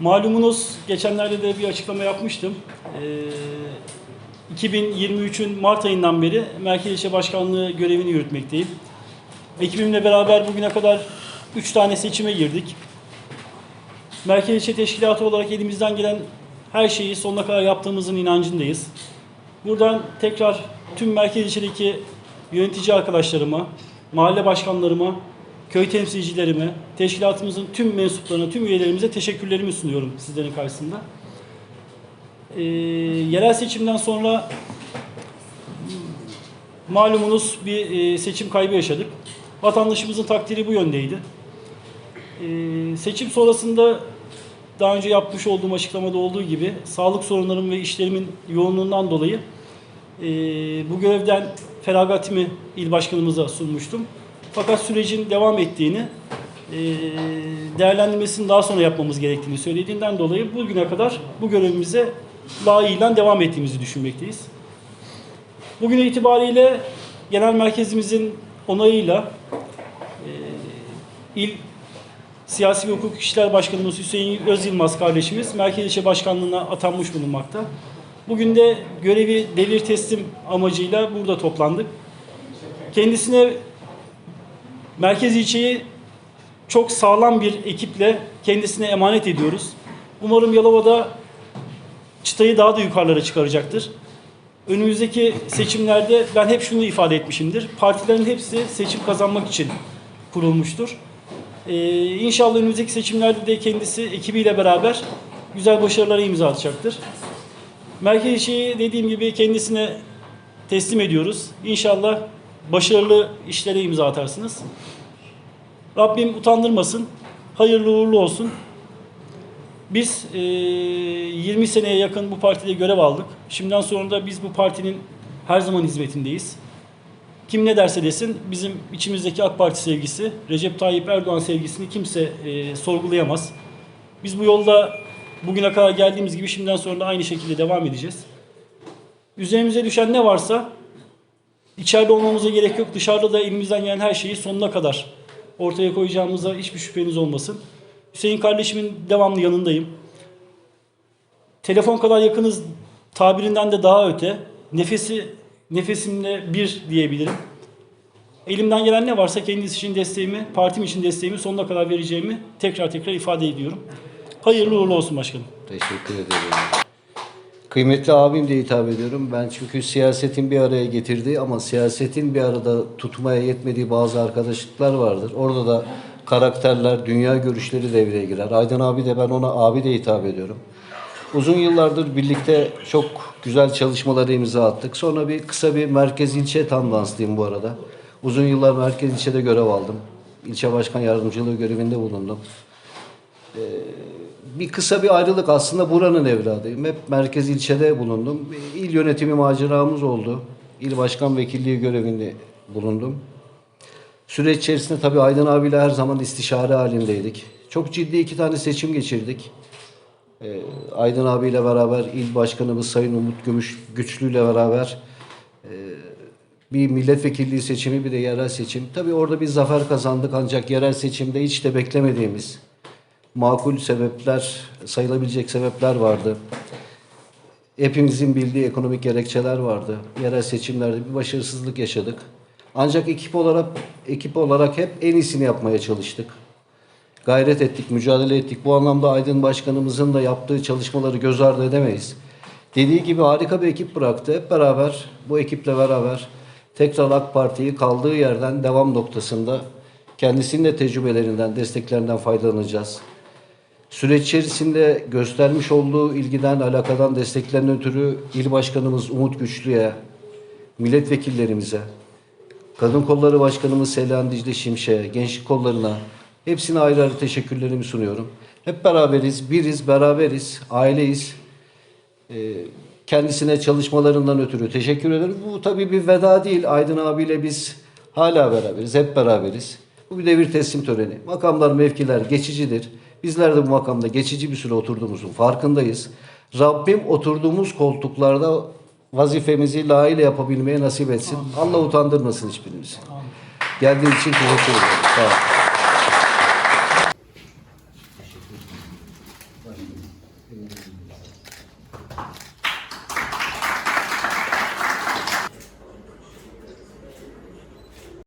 Malumunuz geçenlerde de bir açıklama yapmıştım. Ee, 2023'ün Mart ayından beri Merkez İlçe Başkanlığı görevini yürütmekteyim. Ekibimle beraber bugüne kadar 3 tane seçime girdik. Merkez İlçe Teşkilatı olarak elimizden gelen her şeyi sonuna kadar yaptığımızın inancındayız. Buradan tekrar tüm merkez ilçedeki yönetici arkadaşlarıma, mahalle başkanlarıma, köy temsilcilerime, teşkilatımızın tüm mensuplarına, tüm üyelerimize teşekkürlerimi sunuyorum sizlerin karşısında. Ee, yerel seçimden sonra malumunuz bir e, seçim kaybı yaşadık. Vatandaşımızın takdiri bu yöndeydi. Ee, seçim sonrasında daha önce yapmış olduğum açıklamada olduğu gibi sağlık sorunlarım ve işlerimin yoğunluğundan dolayı e, bu görevden feragatimi il başkanımıza sunmuştum. Fakat sürecin devam ettiğini, e, değerlendirmesini daha sonra yapmamız gerektiğini söylediğinden dolayı bugüne kadar bu görevimize layığıyla devam ettiğimizi düşünmekteyiz. Bugün itibariyle genel merkezimizin onayıyla e, il Siyasi ve Hukuk İşler Başkanımız Hüseyin Özyılmaz kardeşimiz Merkez İlçe Başkanlığı'na atanmış bulunmakta. Bugün de görevi devir teslim amacıyla burada toplandık. Kendisine Merkez İlçe'yi çok sağlam bir ekiple kendisine emanet ediyoruz. Umarım Yalova'da çıtayı daha da yukarılara çıkaracaktır. Önümüzdeki seçimlerde ben hep şunu ifade etmişimdir. Partilerin hepsi seçim kazanmak için kurulmuştur. Ee, inşallah önümüzdeki seçimlerde de kendisi ekibiyle beraber güzel başarılara imza atacaktır. Merkez İlçe'yi dediğim gibi kendisine teslim ediyoruz. İnşallah başarılı işlere imza atarsınız. Rabbim utandırmasın. Hayırlı uğurlu olsun. Biz e, 20 seneye yakın bu partide görev aldık. Şimdiden sonra da biz bu partinin her zaman hizmetindeyiz. Kim ne derse desin bizim içimizdeki AK Parti sevgisi, Recep Tayyip Erdoğan sevgisini kimse e, sorgulayamaz. Biz bu yolda bugüne kadar geldiğimiz gibi şimdiden sonra da aynı şekilde devam edeceğiz. Üzerimize düşen ne varsa içeride olmamıza gerek yok. Dışarıda da elimizden gelen her şeyi sonuna kadar ortaya koyacağımıza hiçbir şüpheniz olmasın. Hüseyin kardeşimin devamlı yanındayım. Telefon kadar yakınız tabirinden de daha öte. Nefesi nefesimle bir diyebilirim. Elimden gelen ne varsa kendisi için desteğimi, partim için desteğimi sonuna kadar vereceğimi tekrar tekrar ifade ediyorum. Hayırlı uğurlu olsun başkanım. Teşekkür ederim. Kıymetli abim de hitap ediyorum. Ben çünkü siyasetin bir araya getirdiği ama siyasetin bir arada tutmaya yetmediği bazı arkadaşlıklar vardır. Orada da karakterler, dünya görüşleri devreye girer. Aydın abi de ben ona abi de hitap ediyorum. Uzun yıllardır birlikte çok güzel çalışmalara imza attık. Sonra bir kısa bir merkez ilçe tandanslıyım bu arada. Uzun yıllar merkez ilçede görev aldım. İlçe başkan yardımcılığı görevinde bulundum bir kısa bir ayrılık aslında buranın evladıyım. Hep merkez ilçede bulundum. İl yönetimi maceramız oldu. İl başkan vekilliği görevinde bulundum. Süreç içerisinde tabii Aydın abiyle her zaman istişare halindeydik. Çok ciddi iki tane seçim geçirdik. Ee, Aydın abiyle beraber il başkanımız Sayın Umut Gümüş Güçlü ile beraber e, bir milletvekilliği seçimi bir de yerel seçim. Tabii orada bir zafer kazandık ancak yerel seçimde hiç de beklemediğimiz makul sebepler, sayılabilecek sebepler vardı. Hepimizin bildiği ekonomik gerekçeler vardı. Yerel seçimlerde bir başarısızlık yaşadık. Ancak ekip olarak ekip olarak hep en iyisini yapmaya çalıştık. Gayret ettik, mücadele ettik. Bu anlamda Aydın Başkanımızın da yaptığı çalışmaları göz ardı edemeyiz. Dediği gibi harika bir ekip bıraktı. Hep beraber, bu ekiple beraber tekrar AK Parti'yi kaldığı yerden devam noktasında kendisinin de tecrübelerinden, desteklerinden faydalanacağız. Süreç içerisinde göstermiş olduğu ilgiden, alakadan, desteklerinden ötürü il başkanımız Umut Güçlü'ye, milletvekillerimize, kadın kolları başkanımız Seylan Dicle Şimşek'e, gençlik kollarına hepsine ayrı ayrı teşekkürlerimi sunuyorum. Hep beraberiz, biriz, beraberiz, aileyiz. Ee, kendisine çalışmalarından ötürü teşekkür ederim. Bu tabii bir veda değil. Aydın abiyle biz hala beraberiz, hep beraberiz. Bu bir devir teslim töreni. Makamlar, mevkiler geçicidir. Bizler de bu makamda geçici bir süre oturduğumuzun farkındayız. Rabbim oturduğumuz koltuklarda vazifemizi layığıyla yapabilmeye nasip etsin. Allah utandırmasın hiçbirimizi. Geldiğiniz için teşekkür ederim. Sağ olun.